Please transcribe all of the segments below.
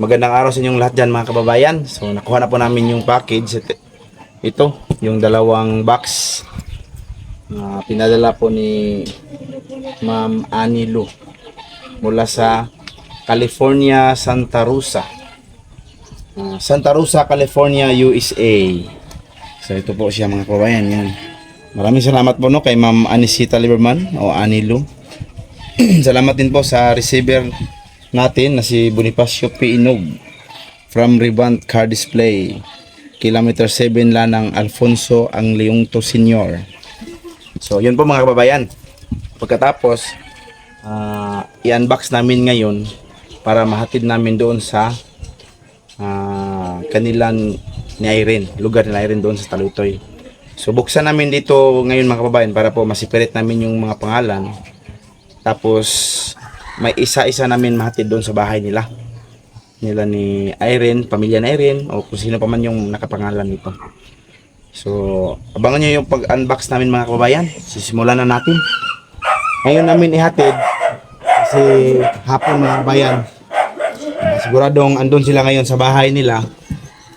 Magandang araw sa inyong lahat dyan mga kababayan. So nakuha na po namin yung package. Ito, yung dalawang box na pinadala po ni Ma'am Annie Lu mula sa California, Santa Rosa. Ah, Santa Rosa, California, USA. So ito po siya mga kababayan. Yan. Maraming salamat po no kay Ma'am Anisita Lieberman o Annie Lu. salamat din po sa receiver natin na si Bonifacio P. Inog from Revant Car Display. Kilometer 7 lang ng Alfonso ang Leungto Senior. So, yun po mga kababayan. Pagkatapos, ah, i-unbox namin ngayon para mahatid namin doon sa ah, kanilang ni Irene, lugar ni Irene doon sa Talutoy. So, buksan namin dito ngayon mga kababayan para po masipirit namin yung mga pangalan. Tapos, may isa-isa namin mahatid doon sa bahay nila. Nila ni Irene, pamilya ni Irene, o kung sino pa man yung nakapangalan nito. So, abangan nyo yung pag-unbox namin mga kababayan. Sisimulan na natin. Ngayon namin ihatid kasi hapon mga kababayan. Siguradong andun sila ngayon sa bahay nila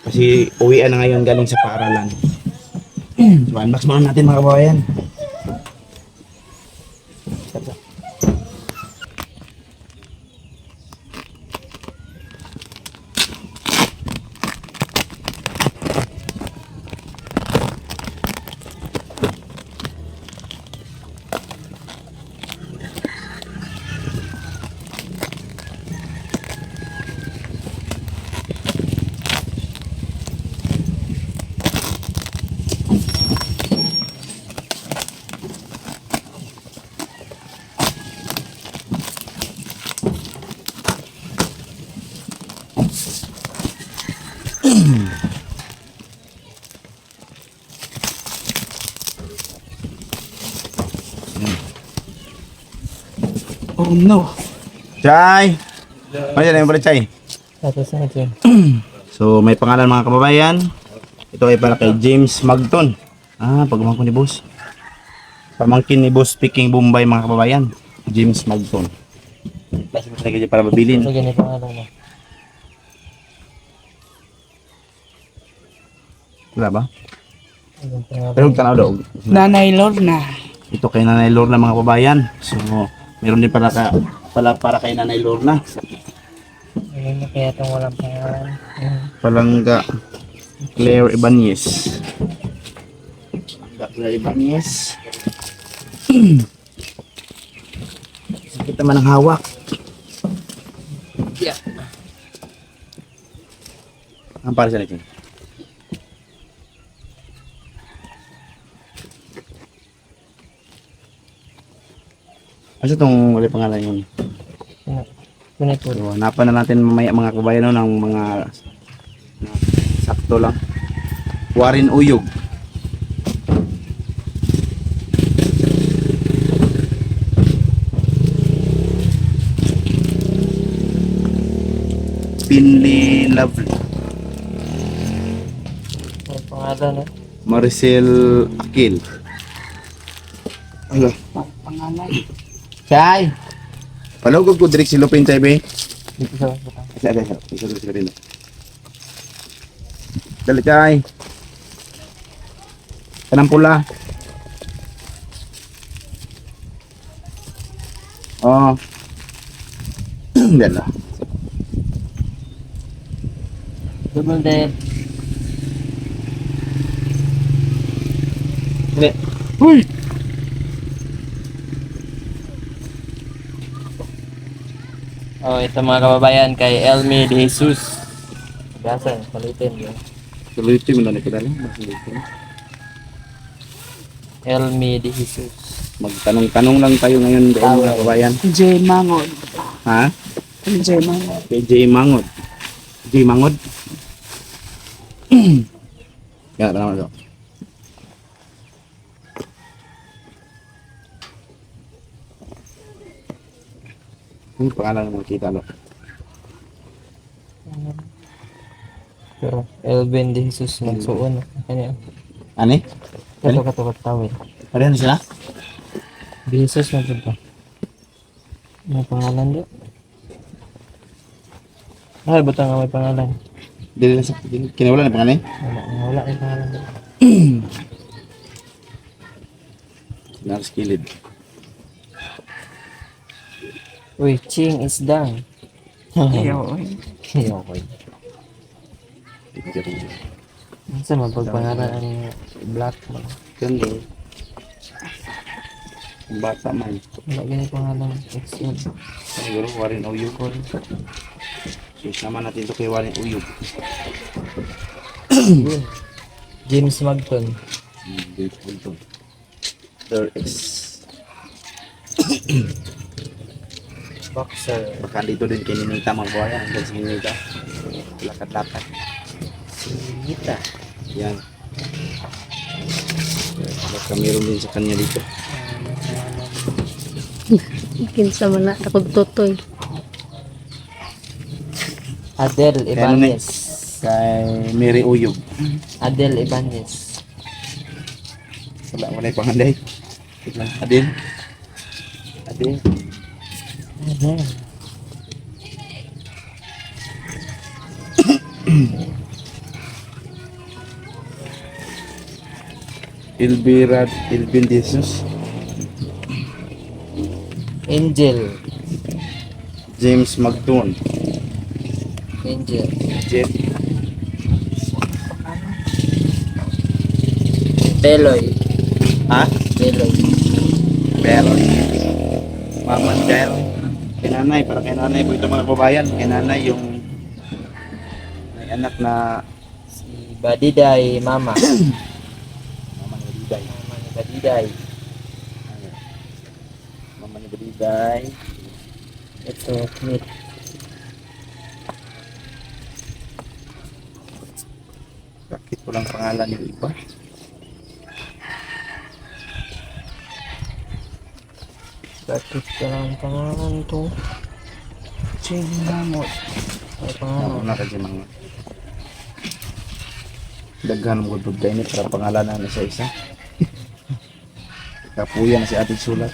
kasi uwian na ngayon galing sa paaralan. So, unbox muna natin mga kababayan. Oh no. Chay! Ano yan yung pala Chay? Tapos na ito. So may pangalan mga kababayan. Ito ay para kay James Magton. Ah, pagmangko ni boss. Pamangkin ni boss speaking Bombay mga kababayan. James Magton. Basta mo talaga dyan para mabilin. Ito ganito nga lang na. Wala ba? Pangalan. Pero huwag tanaw daw. Nanay Lorna. Ito kay Nanay Lorna mga kababayan. So meron din para, ka, pala para kay Nanay Lorna. Ano na kaya itong walang pangalan? Palangga Claire Ibanez. Palangga Claire Ibanez. Sakit naman ang hawak. Yeah. Ang para sa natin. Ano itong wala pangalan yun? Tunay po. So, hanapan na natin mamaya mga kabayan ng mga sakto lang. Warin Uyog. Pinley Lovely. Ang pangalan eh. Maricel Akil. Ala. Pangalan. Chay! Palugog ko direct si Lupin Tebe. Dito sa. Isa, isa, isa. Isa, isa, isa. Dali, Chay. Kanang pula. Oh. Dala. Double dead. Dali. Uy! Oh, ito mga kababayan kay Elmi De Jesus. Gasan, palitin yun. Tuloy-tuloy mo na nagkadala. Mas- Elmi De Jesus. Magtanong-tanong lang tayo ngayon doon mga kabayan. J. Mangod. Ha? J. Mangod. Kay J. Mangod. J. Mangod? Yan, pa naman yung pangalan mo kita lo? Pero Elvin De Jesus magsuon. Kanya. Ani? Kato kato katawin. Parehan sila? De Jesus na ito. Ano pangalan doon? Ah, butang nga may pangalan. Dili na sa kinawala na panganay. Wala, wala yung pangalan. Naras kilid. Uy, Ching is down. Iyo, oy. okay. Saan man pagpangalan ang black mo? Ganda. Ang bata man. Wala ganyan pangalan. Excel. Siguro, warin uyog. Sus naman natin ito kay warin uyog. Yun. James Magton. Hmm, beautiful to. There is. Boxer. Baka dito din kay Ninita magbuhayan. Hanggang sa Ninita. Lakad-lakad. Nita. Yan. Baka meron din sa kanya dito. Kinsa man na takog tutoy. Adel ano Ibanez. Kay Mary Uyog. Adel Ibanez. Wala, wala yung panganday. Wait lang. Adel. Elvira, Elvin Jesus. Angel. James Magdon. Angel. Jeff. Beloy. Ha? Beloy. Pero. Mama Del. Kay nanay, para kay nanay po ito mga kababayan. Kay nanay yung may anak na Si Badiday Mama. Mama ni Badiday. Mama ni Badiday. Mama ni Badiday. Ito, Smith. Bakit walang pangalan yung iba? Bakit ka lang pangalan to? Jane Mangod. Ay, pangalan. na kasi mga daghan mo gud kayo ni para pangalanan na sa isa. Kapuya na si ating sulat.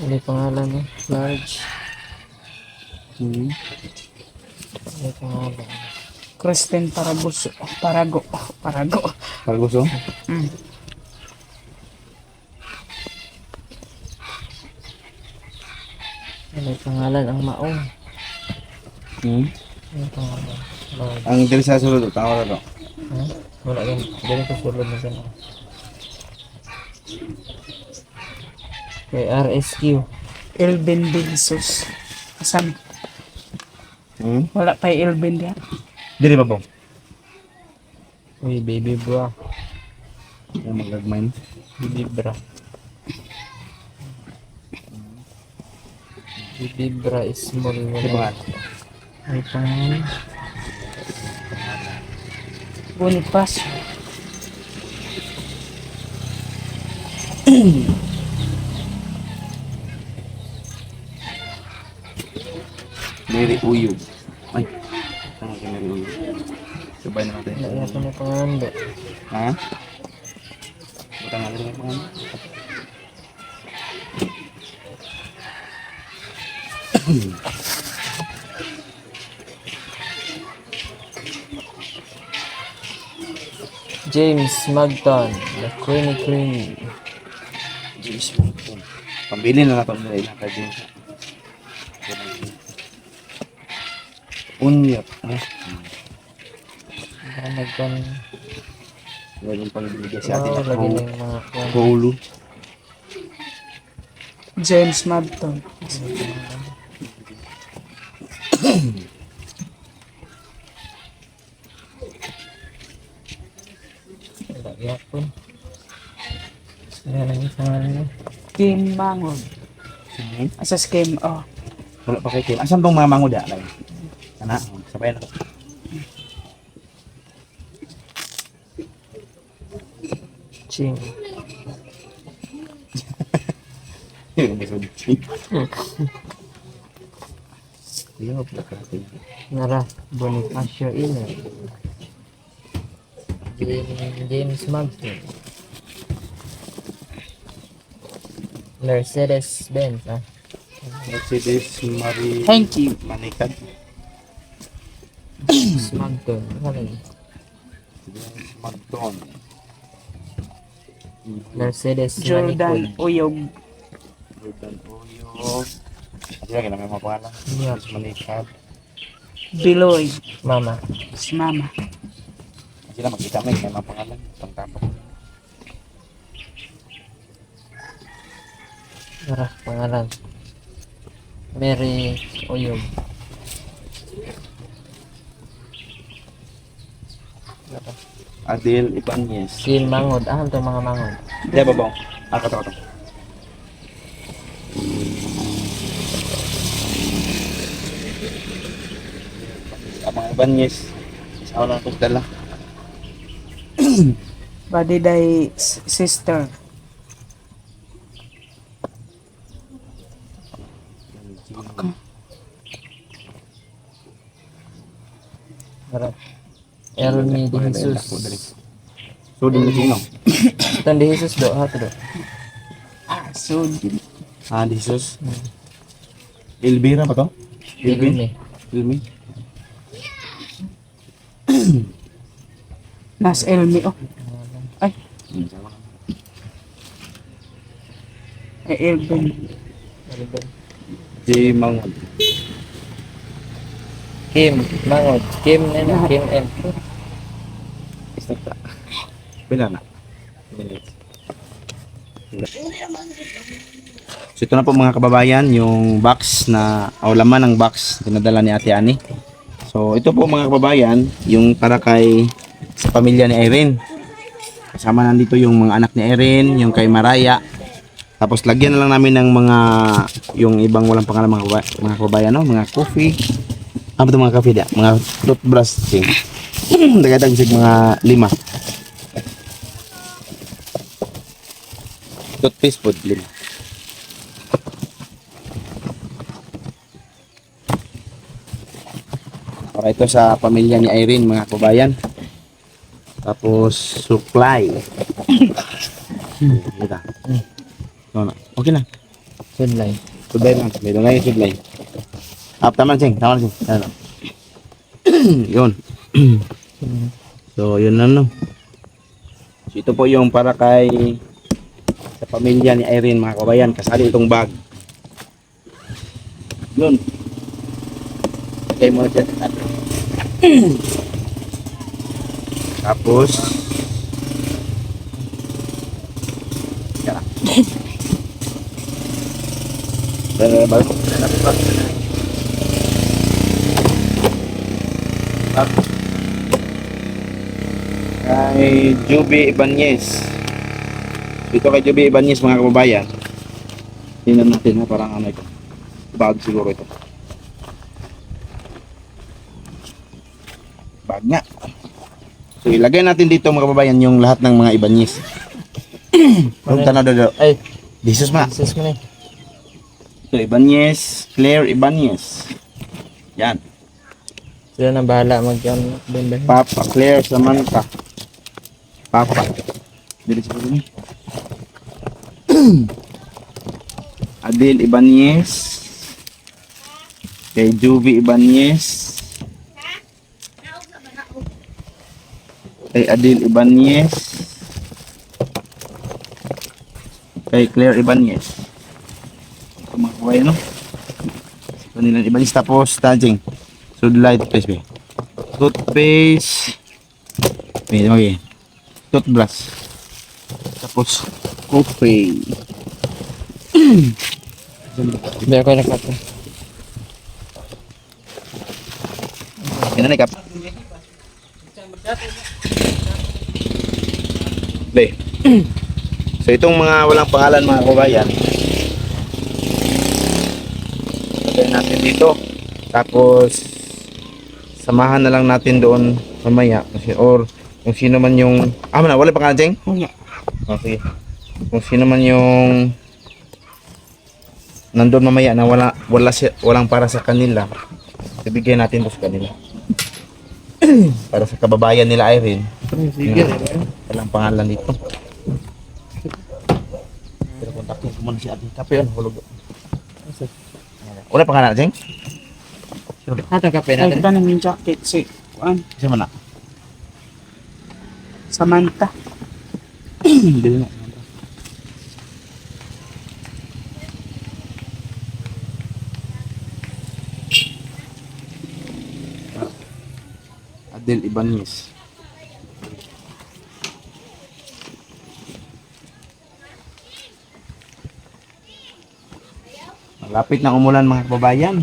Ano pangalan no? Large. Hmm. Ano pangalan? Kristen Parabuso. Parago. Parago. Para gusto? Mm. Ano yung pangalan? Ang maong. Hmm. Yung pangalan? Large. Ang dili sa sulod, tama na to. Ha? Wala yan. Dili ko sulod na oh. Kay RSQ. Elvin Jesus. Asan? Hmm. Wala pa yung Elvin diyan. Dili ba bong? Uy, baby bra. Yung magagmain. Baby bra. Baby bra is small. Di ba? Ay, pangalan. Bonifacio. Mary Uyog. Ay. Tama kay Mary Uyog. Sabay na natin. Wala ko na pangalan ba? Ha? Butang nga rin James Magton. The Queenie Queenie. James Morton. Pambili na nato nila ilang ka James. Unyap. Ah. Baka nagkan... Yan yung pangbibigay sa atin. Wow, lagi na yung mga kwan. Kolo. James Madton. Wala yapon. Wala lang yung pangalan niya. Kim Mangod. Hmm. Asas Kim. Oh. Wala pa kay Kim. Asan tong mga manguda? Like, ana, sabay na. Ching. Yung lisod. Yo, pagkating. Nara. Bonifacio Ina. James, James Magton. Mercedes Benz, ah. Mercedes Marie Thank you. Manikad. Smagton. Ano yun? James Magdon. Mercedes Jordan Manicol. Uyog. Jordan Oyo. Sige, kailan may mga pangalan. Yeah. James Manikad. Biloy. Mama. Si Mama. Sila magkita may may mga pangalan. Pangtapok. Tara, pangalan. Mary Oyog. Tara. Adel Ibanez. Kim Mangod. Ah, ito mga mangod. Di ba bang? Ah, kato kato. Ibanez. Isa lang ito dala. Badiday s- sister. Tara. Ernie de Jesus. So, din na sino? Ito de Jesus do. Ha, do. Ah, so Ah, Jesus. Elvira ba to? Elvin? Ernie. Nas Elmi oh. Ay, ay Elvin. Si Mangon. Kim Mangod. Kim ano? Kim. Isnagta. Bila na. So ito na po mga kababayan, yung box na, o laman ng box pinadala ni Ate Ani. So ito po mga kababayan, yung para kay sa pamilya ni Irene. Kasama nandito yung mga anak ni Irene, yung kay Maraya. Tapos lagyan na lang namin ng mga, yung ibang walang pangalan mga, kababa- mga kababayan, no? mga coffee. Ano ito mga coffee dia? Mga toothbrush. Sing. Dagadang sig mga lima. Toothpaste po, lima. Para ito sa pamilya ni Irene, mga kabayan. Tapos, supply. Kita. No, no. Okay na. Sudlay. Sudlay lang. Meron na yung sudlay. Ah, tama na, Sing. Tama na, Sing. Na. yun. so, yun na, no. So, ito po yung para kay sa pamilya ni Irene, mga kabayan. Kasali itong bag. Yun. Okay mo dyan. Tapos, Yan. Eh, bago. Tapos, kay Juby Ibanez. Dito kay Juby Ibanez mga kababayan. Tingnan natin ha, parang ano ito. Bag siguro ito. Bag nga. So ilagay natin dito mga kababayan yung lahat ng mga Ibanez. Huwag tanaw daw. Ay, Jesus ma. Jesus mo na eh. So Ibanez, Claire Ibanez. Yan. Sila na bahala mag-yan. Papa Claire Samantha. Papa. Dili sa ni. Adel Ibanez. Kay Juvie Ibanez. Kay Adel Ibanez. Kay Claire Ibanez. Ito mga kawayan, no? Ito nila Ibanez. Tapos, tajing. Sudlay toothpaste, be. Toothpaste. Wait, okay. Toothbrush. Tapos, coffee. Hindi ako nakato. Yan na, kap. Be. So, itong mga walang pangalan mga kabayan, lagay natin dito. Tapos, samahan na lang natin doon mamaya. Kasi, or, kung sino man yung, ah, man, wala pangalan, Jeng? Wala. Okay. Kung sino man yung nandun mamaya na wala wala si, walang para sa kanila, ibigay natin to sa kanila. para sa kababayan nila Irene. Sige. Walang pangalan dito. Pero kontakin ko muna si Ate. Kape yun, hulog. Wala pa ka na, Jeng? Atong kape Ay, natin. ito na yung jacket. Si, kuan, Kasi man na. Samantha. Hindi na. Adel Ibanez. Malapit na umulan mga kababayan.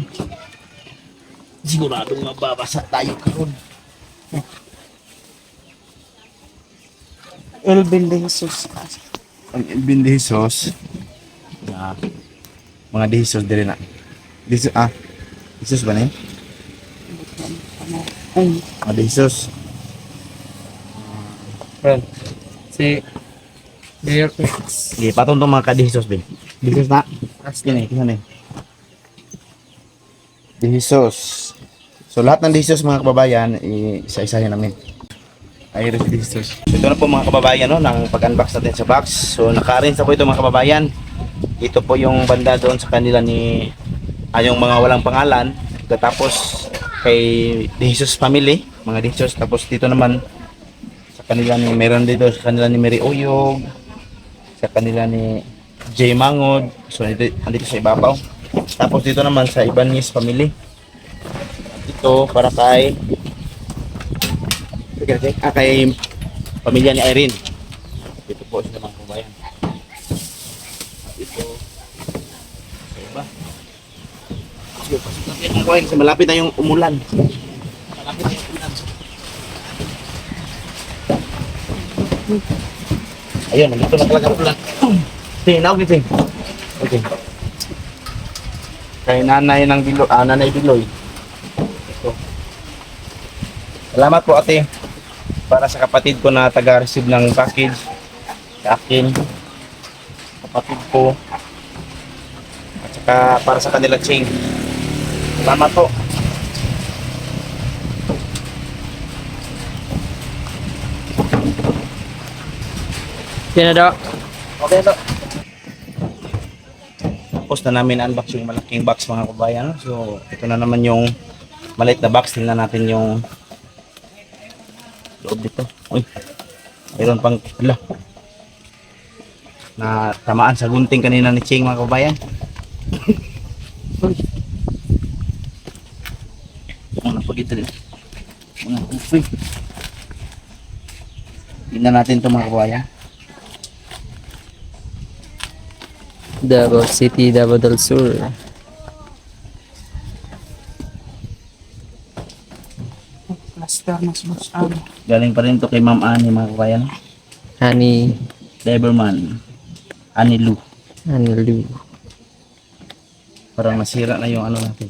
Siguradong mababasa tayo karon. Elvin de Jesus. ang Elvin de Jesus na mga de Jesus dire na Jesus ah Jesus ba na yun? Ay, mga de Jesus Friend. Si Mayor Chris. sige patong tong mga ka de Jesus din de Jesus na yun eh yun eh Jesus. So lahat ng de Jesus mga kababayan isa-isahin namin. De Jesus ito na po mga kababayan no ng pag-unbox natin sa box. So naka-arrange na po ito mga kababayan. Ito po yung banda doon sa kanila ni ah, yung mga walang pangalan. Tapos kay Jesus family mga De Jesus. Tapos dito naman sa kanila ni meron dito sa kanila ni Mary Uyog sa kanila ni Jay Mangod. So dito, andito sa ibabaw tapos dito naman sa Ibanez family ito para kay ah, kay pamilya ni Irene ito po sila mga kabayan ito sa iba kasi malapit na yung umulan. Malapit na yung umulan. Ayun, nandito na talaga ang ulan. Naog ni Ting. Okay. Kay nanay ng Bilo, ah, nanay Biloy. Ito. Salamat po ate. Para sa kapatid ko na taga-receive ng package. Sa akin. Kapatid ko. At saka para sa kanila chain. Salamat po. Yan na daw. Okay to. Tapos na namin unbox yung malaking box mga kabayan. So, ito na naman yung maliit na box. Tingnan natin yung loob dito. Uy, mayroon pang, ala, na tamaan sa gunting kanina ni Ching mga kabayan. Ano po dito din? Mga kufi. Tingnan natin ito mga kabayan. Davao City, Davao del Sur. plaster na sa boss. Ano? Galing pa rin to kay Ma'am Annie mga kabayan. Honey, Deberman. Annie Lou. ano, Lu. Parang nasira na yung ano natin.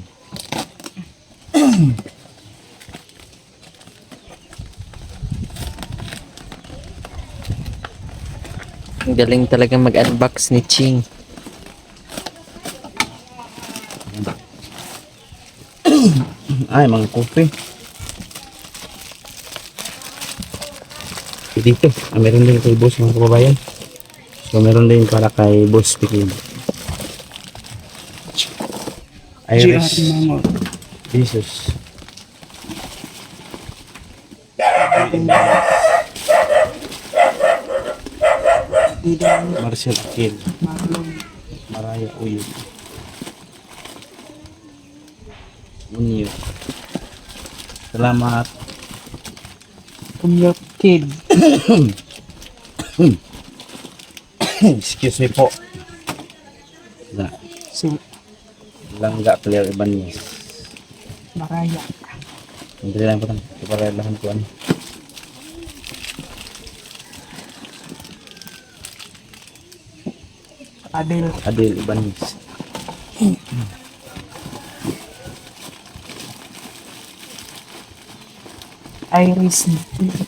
Galing talaga mag-unbox ni Ching. Ay, mga kopi. Dito, ah, meron din kay boss mga kababayan. So, meron din para kay boss Pikin. Iris. Jesus. Marcel Akil. Maraya Uyog. Unyo. Salamat. Kumyot Kid. Excuse me po. Na, Si langga clear Ibanez. Maraya. Hindi lang po tanong. Iparelahan ko ano. Adel. Adel Ibanez. Iris.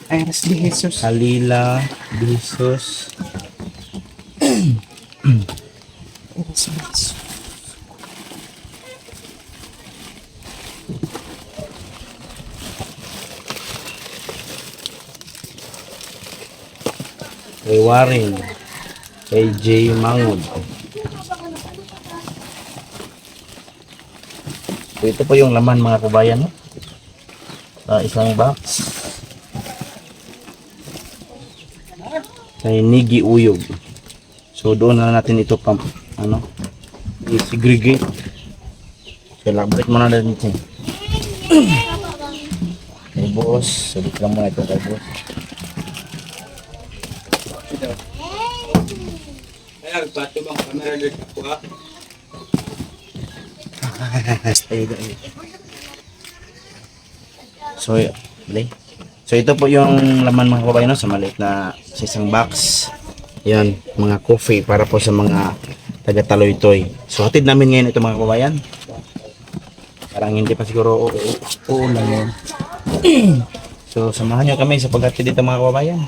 Iris de Jesus. Halila, Jesus. Iris de Jesus. Kay Warren. Kay J. Mangod. So, ito po yung laman mga kabayan. No? Sa isang box. Kay Nigi Uyog. So doon na natin ito pam ano i-segregate. So labrit muna natin ito. Kay boss, sabit lang muna ito kay boss. Ayun, ayun. So, bali. So ito po yung laman mga kababayan no, sa maliit na sa isang box. Yan, mga coffee para po sa mga taga Taloytoy. So hatid namin ngayon ito mga kababayan. Parang hindi pa siguro lang yun. so samahan nyo kami sa paghatid dito mga kababayan.